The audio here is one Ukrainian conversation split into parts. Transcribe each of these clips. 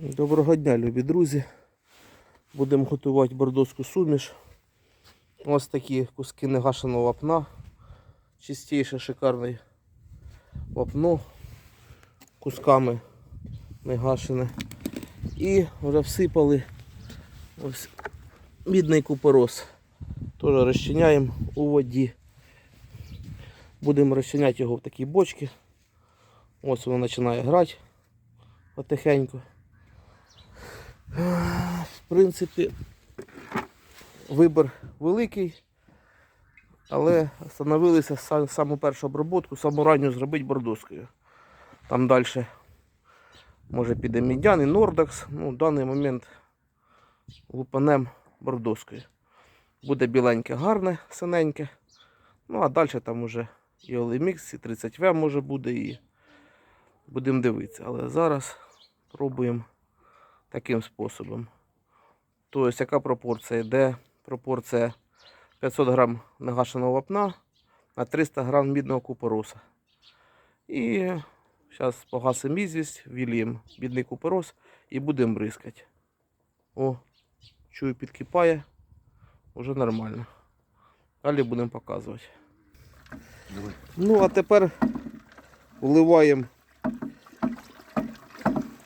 Доброго дня, любі друзі. Будемо готувати бордоську суміш. Ось такі куски негашеного вапна. Чистіше, шикарне вапно. Кусками негашене. І вже всипали ось мідний купорос. Теж розчиняємо у воді. Будемо розчиняти його в такі бочки. Ось воно починає грати потихеньку. В принципі, вибір великий, але встановилися саму першу обробку, саму ранню зробити бордоскою. Там далі може піде мідян і Нордакс. Ну, в даний момент лупанем бордоскою. Буде біленьке, гарне, синеньке. Ну а далі там уже і Олемікс, і 30В може буде, і будемо дивитися. Але зараз пробуємо таким способом. Тобто, яка пропорція? Йде пропорція 500 грам нагашеного вапна на 300 грам мідного купороса. І зараз погасимо ізвість, віліємо мідний купорос і будемо бризкати. О, чую, підкипає. Уже нормально. Далі будемо показувати. Ну, а тепер вливаємо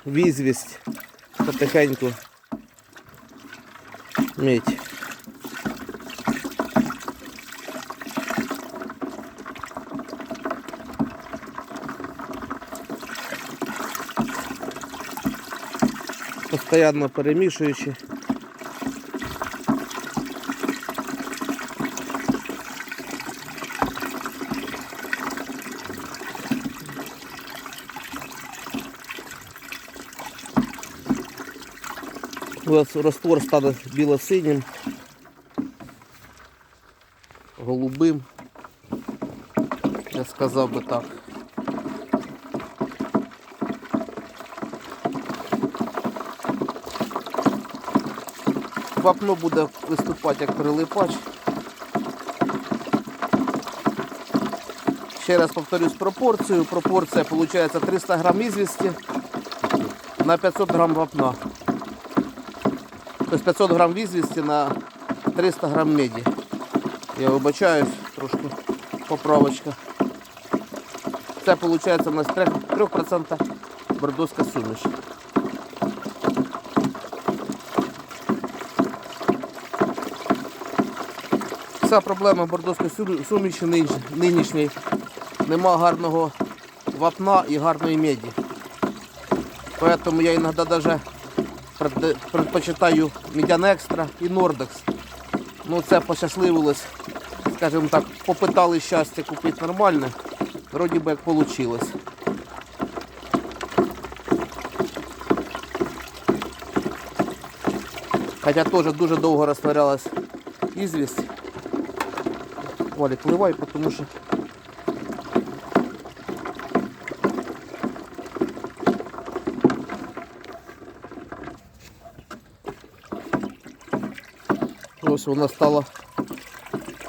в ізвість потихеньку мить. Постоянно перемішуючи. Раствор стане біло-синім, голубим. Я сказав би так. Вапно буде виступати як прилипач. Ще раз повторюсь пропорцію. Пропорція виходить 300 грам ізвісті на 500 грам вапна. Тобто 500 грам візвісті на 300 грам меді. Я вибачаюсь, трошки поправочка. Це виходить у нас 3% бордоська суміш. Вся проблема бордоської суміші нинішньої. Нема гарного вапна і гарної меді. Поэтому я іноді пред- предпочитаю Медян Екстра і Нордекс. Ну це пощасливилось, скажімо так, попитали щастя купити нормальне, вроді би як вийшло. Хоча теж дуже довго розтворялась ізвість. Валік, вливай, тому що Ось вона стала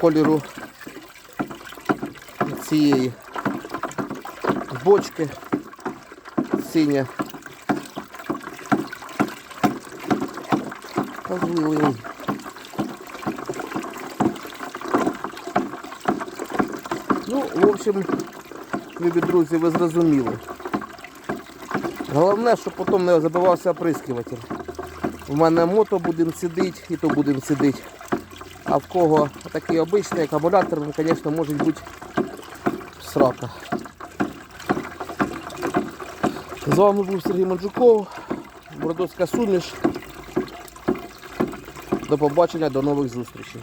кольору цієї бочки синя. Ну, в общем, любі друзі, ви зрозуміли. Головне, щоб потім не забивався оприскуватель. У мене мото будемо сидіти і то будемо сидіти. А в кого такий обичний акумулятор, він, звісно, може бути срака. З вами був Сергій Манджуков, Бородоцька суміш. До побачення, до нових зустрічей.